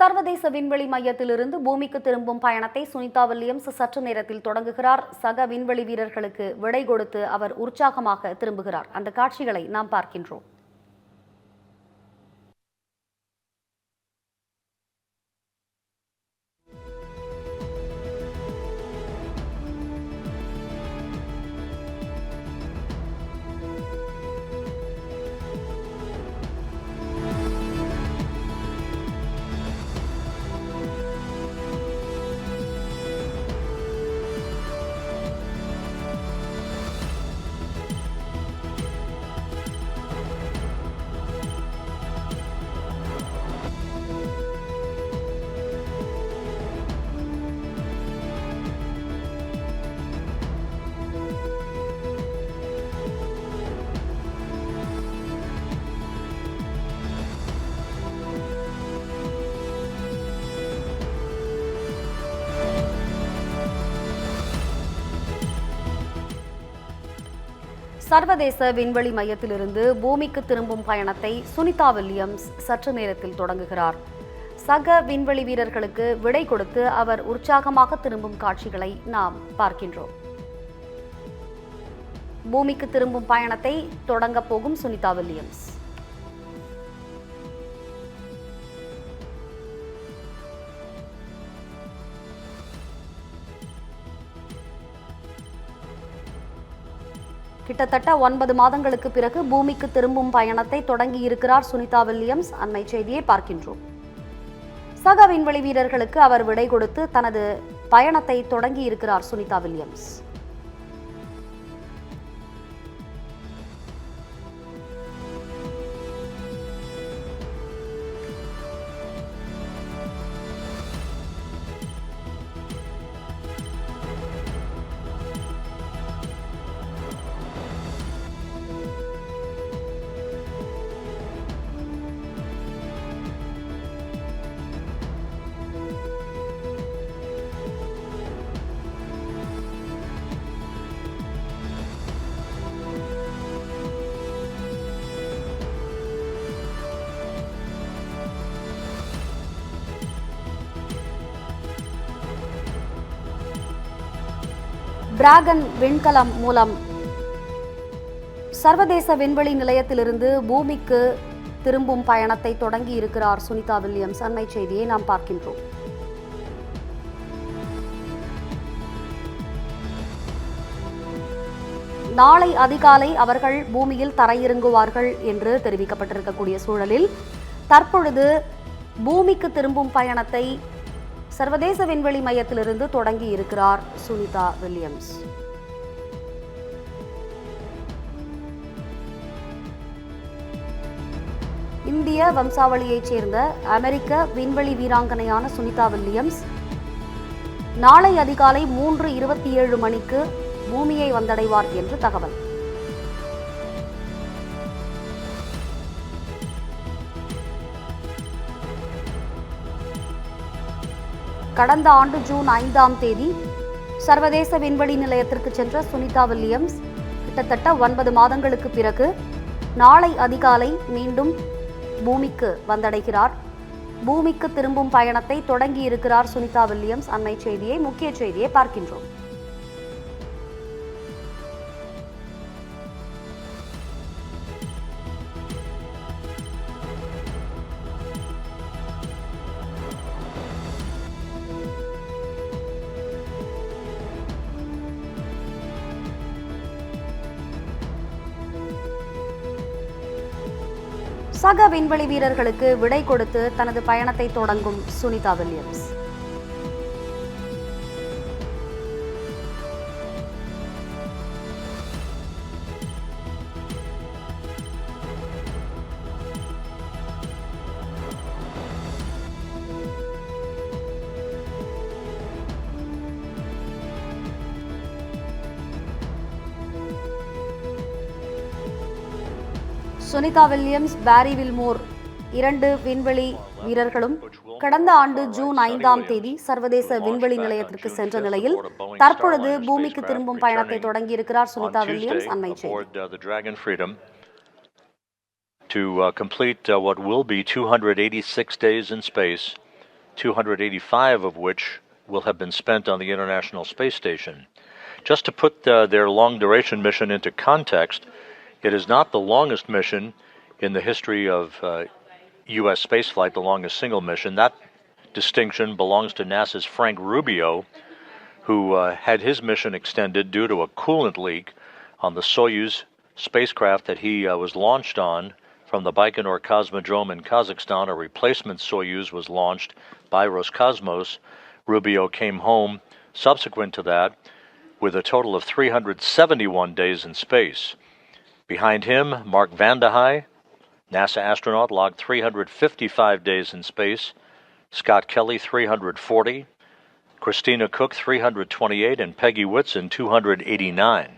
சர்வதேச விண்வெளி மையத்திலிருந்து பூமிக்கு திரும்பும் பயணத்தை சுனிதா வில்லியம்ஸ் சற்று நேரத்தில் தொடங்குகிறார். சக விண்வெளி வீரர்களுக்கு விடை கொடுத்து அவர் உற்சாகமாக திரும்புகிறார். அந்த காட்சிகளை நாம் பார்க்கின்றோம். சர்வதேச விண்வெளி மையத்திலிருந்து பூமிக்கு திரும்பும் பயணத்தை சுனிதா வில்லியம்ஸ் சற்று நேரத்தில் தொடங்குகிறார். சக விண்வெளி வீரர்களுக்கு விடை கொடுத்து அவர் உற்சாகமாக திரும்பும் காட்சிகளை நாம் பார்க்கின்றோம். பூமிக்கு திரும்பும் பயணத்தை தொடங்கப் போகும் சுனிதா வில்லியம்ஸ். கிட்டத்தட்ட ஒன்பது மாதங்களுக்கு பிறகு பூமிக்கு திரும்பும் பயணத்தை தொடங்கி இருக்கிறார் சுனிதா வில்லியம்ஸ். அண்மை செய்தியை பார்க்கின்றோம். சக விண்வெளி வீரர்களுக்கு அவர் விடை கொடுத்து தனது பயணத்தை தொடங்கி இருக்கிறார் சுனிதா வில்லியம்ஸ். டிராகன் விண்கலம் மூலம் சர்வதேச விண்வெளி நிலையத்திலிருந்து பூமிக்கு திரும்பும் பயணத்தை தொடங்கி இருக்கிறார் சுனிதா வில்லியம்ஸ். அண்மை செய்தியை நாம் பார்க்கின்றோம். நாளை அதிகாலை அவர்கள் பூமியில் தரையிறங்குவார்கள் என்று தெரிவிக்கப்பட்டிருக்கக்கூடிய சூழலில் தற்பொழுது பூமிக்கு திரும்பும் பயணத்தை சர்வதேச விண்வெளி மையத்திலிருந்து தொடங்கி இருக்கிறார் சுனிதா வில்லியம்ஸ். இந்திய வம்சாவளியைச் சேர்ந்த அமெரிக்க விண்வெளி வீராங்கனையான சுனிதா வில்லியம்ஸ் நாளை அதிகாலை மூன்று இருபத்தி ஏழு மணிக்கு பூமியை வந்தடைவார் என்று தகவல். கடந்த ஆண்டு ஜூன் ஐந்தாம் தேதி சர்வதேச விண்வெளி நிலையத்திற்கு சென்ற சுனிதா வில்லியம்ஸ் கிட்டத்தட்ட ஒன்பது மாதங்களுக்கு பிறகு நாளை அதிகாலை மீண்டும் பூமிக்கு வந்தடைகிறார். பூமிக்கு திரும்பும் பயணத்தை தொடங்கி இருக்கிறார் சுனிதா வில்லியம்ஸ். அண்மை செய்தியை முக்கிய செய்தியை பார்க்கின்றோம். சக விண்வெளி வீரர்களுக்கு விடை கொடுத்து தனது பயணத்தை தொடங்கும் Sunita Williams. Sunita Williams Barry Wilmore இரண்டு விண்வெளி வீரர்களும் கடந்த ஆண்டு ஜூன் ஐந்தாம் தேதி சர்வதேச விண்வெளி நிலையத்திற்கு சென்ற நிலையில் தற்பொழுது பூமிக்கு திரும்பும் பயணத்தை தொடங்கியிருக்கிறார் சுனிதா வில்லியம்ஸ் அண்மை to uh, complete uh, what will be 286 days in space 285 of which will have been spent on the International Space Station. Just to put uh, their long duration mission into context, it is not the longest mission in the history of uh, U.S. spaceflight, the longest single mission. That distinction belongs to NASA's Frank Rubio, who uh, had his mission extended due to a coolant leak on the Soyuz spacecraft that he uh, was launched on from the Baikonur Cosmodrome in Kazakhstan. A replacement Soyuz was launched by Roscosmos. Rubio came home subsequent to that with a total of 371 days in space. Behind him, Mark Vande Hei, NASA astronaut, logged 355 days in space. Scott Kelly, 340. Christina Cook, 328. And Peggy Whitson, 289.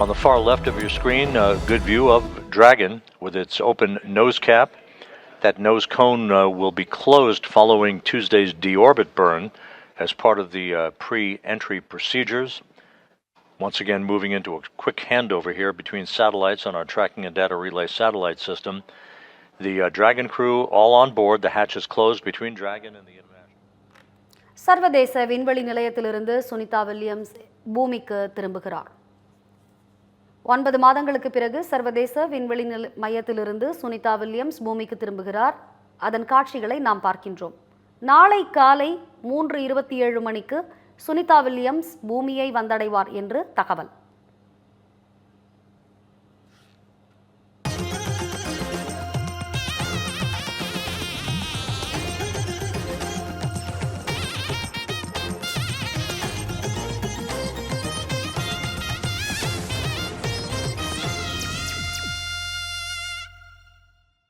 On the far left of your screen, a good view of Dragon with its open nose cap. That nose cone uh, will be closed following Tuesday's deorbit burn as part of the uh, pre entry procedures. Once again, moving into a quick handover here between satellites on our tracking and data relay satellite system. The uh, Dragon crew all on board. The hatch is closed between Dragon and the international. சர்வதேச விண்வெளி நிலையத்திலிருந்து Sunita Williams பூமிக்கு திரும்புகிறார் ஒன்பது மாதங்களுக்கு பிறகு சர்வதேச விண்வெளி நில மையத்திலிருந்து சுனிதா வில்லியம்ஸ் பூமிக்கு திரும்புகிறார். அதன் காட்சிகளை நாம் பார்க்கின்றோம். நாளை காலை மூன்று இருபத்தி ஏழு மணிக்கு சுனிதா வில்லியம்ஸ் பூமியை வந்தடைவார் என்று தகவல்.